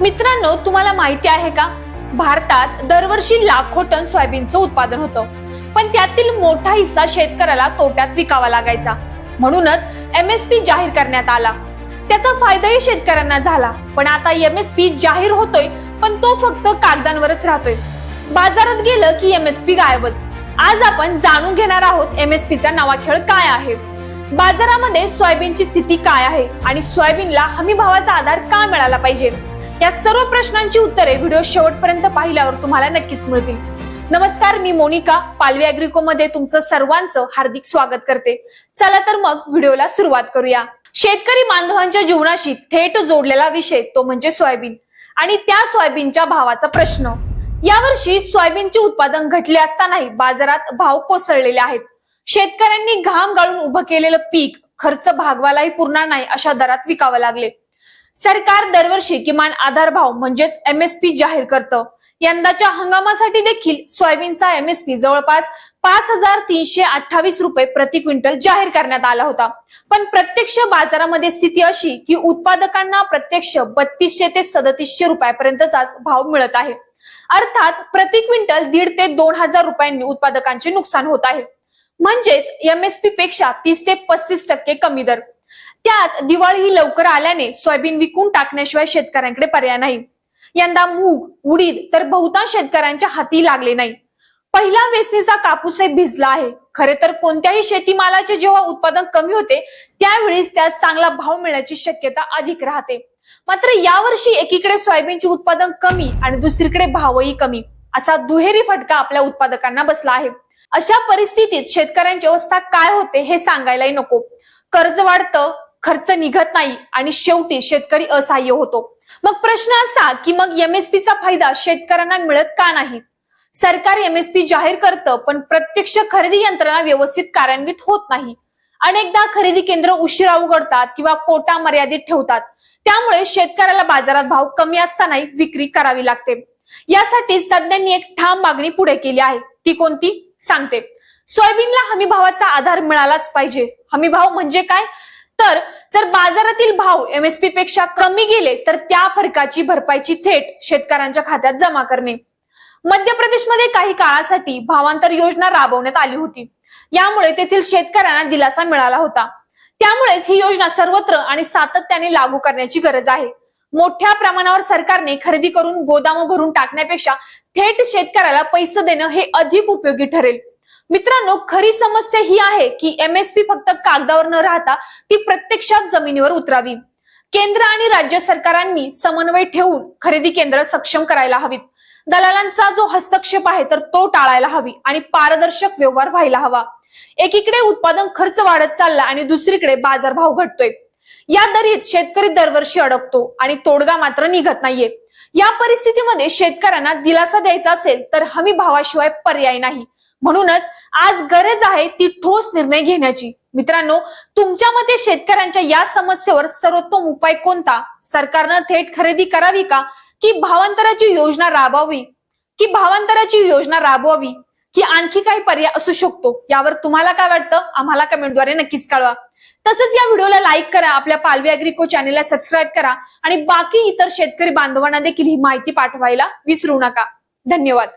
मित्रांनो तुम्हाला माहिती आहे का? भारतात दरवर्षी लाखो टन सोयाबीनचं उत्पादन होतं. पण त्यातील मोठा हिस्सा शेतकऱ्याला तोट्यात विकावा लागायचा. म्हणूनच एमएसपी जाहीर करण्यात आला. त्याचा फायदाही शेतकऱ्यांना झाला. पण आता एमएसपी जाहीर होतोय पण तो फक्त कागदांवरच राहतोय. बाजारात गेलं की एमएसपी गायबच. आज आपण जाणून घेणार आहोत एमएसपीचा नवा खेळ काय आहे. बाजारामध्ये सोयाबीनची स्थिती काय आहे? आणि सोयाबीनला हमी भावाचा आधार का मिळाला पाहिजे? या सर्व प्रश्नांची उत्तरे व्हिडिओ शेवटपर्यंत पाहिल्यावर तुम्हाला नक्कीच मिळतील. नमस्कार मी मोनिका. पालवी अॅग्रिको मध्ये तुमचं सर्वांचं हार्दिक स्वागत करते. चला तर मग व्हिडिओला सुरुवात करूया. शेतकरी बांधवांच्या जीवनाशी थेट जोडलेला विषय तो म्हणजे सोयाबीन आणि त्या सोयाबीनच्या भावाचा प्रश्न. यावर्षी सोयाबीनचे उत्पादन घटले असतानाही बाजारात भाव कोसळलेले आहेत. शेतकऱ्यांनी घाम गाळून उभं केलेलं पीक खर्च भागवालाही पुरणार नाही अशा दरात विकावं लागले. सरकार दरवर्षी किमान आधार भाव म्हणजेच एमएसपी जाहीर करतं. यंदाच्या हंगामासाठी देखील सोयाबीनचा एमएसपी जवळपास पाच हजार तीनशे अठ्ठावीस रुपये प्रति क्विंटल जाहीर करण्यात आला होता. पण प्रत्यक्ष बाजारामध्ये स्थिती अशी की उत्पादकांना प्रत्यक्ष बत्तीसशे ते सदतीसशे रुपयापर्यंतचाच भाव मिळत आहे. अर्थात प्रति क्विंटल दीड ते दोन हजार रुपयांनी उत्पादकांचे नुकसान होत आहे. म्हणजेच एमएसपी पेक्षा तीस ते पस्तीस टक्के कमी दर. त्यात दिवाळी ही लवकर आल्याने सोयाबीन विकून टाकण्याशिवाय शेतकऱ्यांकडे पर्याय नाही. यंदा मूग उडीद तर बहुतांश शेतकऱ्यांच्या हाती लागले नाही. पहिला वेचणीचा कापूसही भिजला आहे. खरे तर कोणत्याही शेतीमालाचे जेव्हा उत्पादन कमी होते त्यावेळीच त्यात चांगला भाव मिळण्याची शक्यता अधिक राहते. मात्र यावर्षी एकीकडे सोयाबीनचे उत्पादन कमी आणि दुसरीकडे भावही कमी असा दुहेरी फटका आपल्या उत्पादकांना बसला आहे. अशा परिस्थितीत शेतकऱ्यांची अवस्था काय होते हे सांगायलाही नको. कर्ज वाढतं खर्च निघत नाही आणि शेवटी शेतकरी असहाय्य होतो. मग प्रश्न असा की मग एमएसपीचा फायदा शेतकऱ्यांना मिळत का नाही? सरकार एमएसपी जाहीर करतं पण प्रत्यक्ष खरेदी यंत्रणा व्यवस्थित कार्यान्वित होत नाही. अनेकदा खरेदी केंद्र उशिरा उघडतात किंवा कोटा मर्यादित ठेवतात. त्यामुळे शेतकऱ्याला बाजारात भाव कमी असतानाही विक्री करावी लागते. यासाठीच तज्ज्ञांनी एक ठाम मागणी पुढे केली आहे. ती कोणती? सांगते. सोयाबीनला हमी भावाचा आधार मिळालाच पाहिजे. हमी भाव म्हणजे काय? तर जर बाजारातील भाव एमएसपी पेक्षा कमी गेले तर त्या फरकाची भरपाईची थेट शेतकऱ्यांच्या खात्यात जमा करणे. मध्य प्रदेशमध्ये काही काळासाठी भावांतर योजना राबवण्यात आली होती. यामुळे तेथील शेतकऱ्यांना दिलासा मिळाला होता. त्यामुळेच ही योजना सर्वत्र आणि सातत्याने लागू करण्याची गरज आहे. मोठ्या प्रमाणावर सरकारने खरेदी करून गोदाम भरून टाकण्यापेक्षा थेट शेतकऱ्याला पैसे देणं हे अधिक उपयोगी ठरेल. मित्रांनो खरी समस्या ही आहे की एमएसपी फक्त कागदावर न राहता ती प्रत्यक्षात जमिनीवर उतरावी. केंद्र आणि राज्य सरकारांनी समन्वय ठेवून खरेदी केंद्र सक्षम करायला हवीत. दलालांचा जो हस्तक्षेप आहे तर तो टाळायला हवी आणि पारदर्शक व्यवहार व्हायला हवा. एकीकडे उत्पादन खर्च वाढत चालला आणि दुसरीकडे बाजारभाव घटतोय. या दरीत शेतकरी दरवर्षी अडकतो आणि तोडगा मात्र निघत नाहीये. या परिस्थितीमध्ये शेतकऱ्यांना दिलासा द्यायचा असेल तर हमी भावाशिवाय पर्याय नाही. म्हणूनच आज गरज आहे ती ठोस निर्णय घेण्याची. मित्रांनो तुमच्या मते शेतकऱ्यांच्या या समस्येवर सर्वोत्तम उपाय कोणता? सरकारनं थेट खरेदी करावी का? की भावांतराची योजना राबवावी? की भावांतराची योजना राबवावी? की आणखी काही पर्याय असू शकतो? यावर तुम्हाला काय वाटतं? आम्हाला कमेंटद्वारे नक्कीच कळवा. तसंच या व्हिडिओला लाईक करा आपल्या पालवी अॅग्रिको चॅनेलला सबस्क्राईब करा आणि बाकी इतर शेतकरी बांधवांना देखील ही माहिती पाठवायला विसरू नका. धन्यवाद.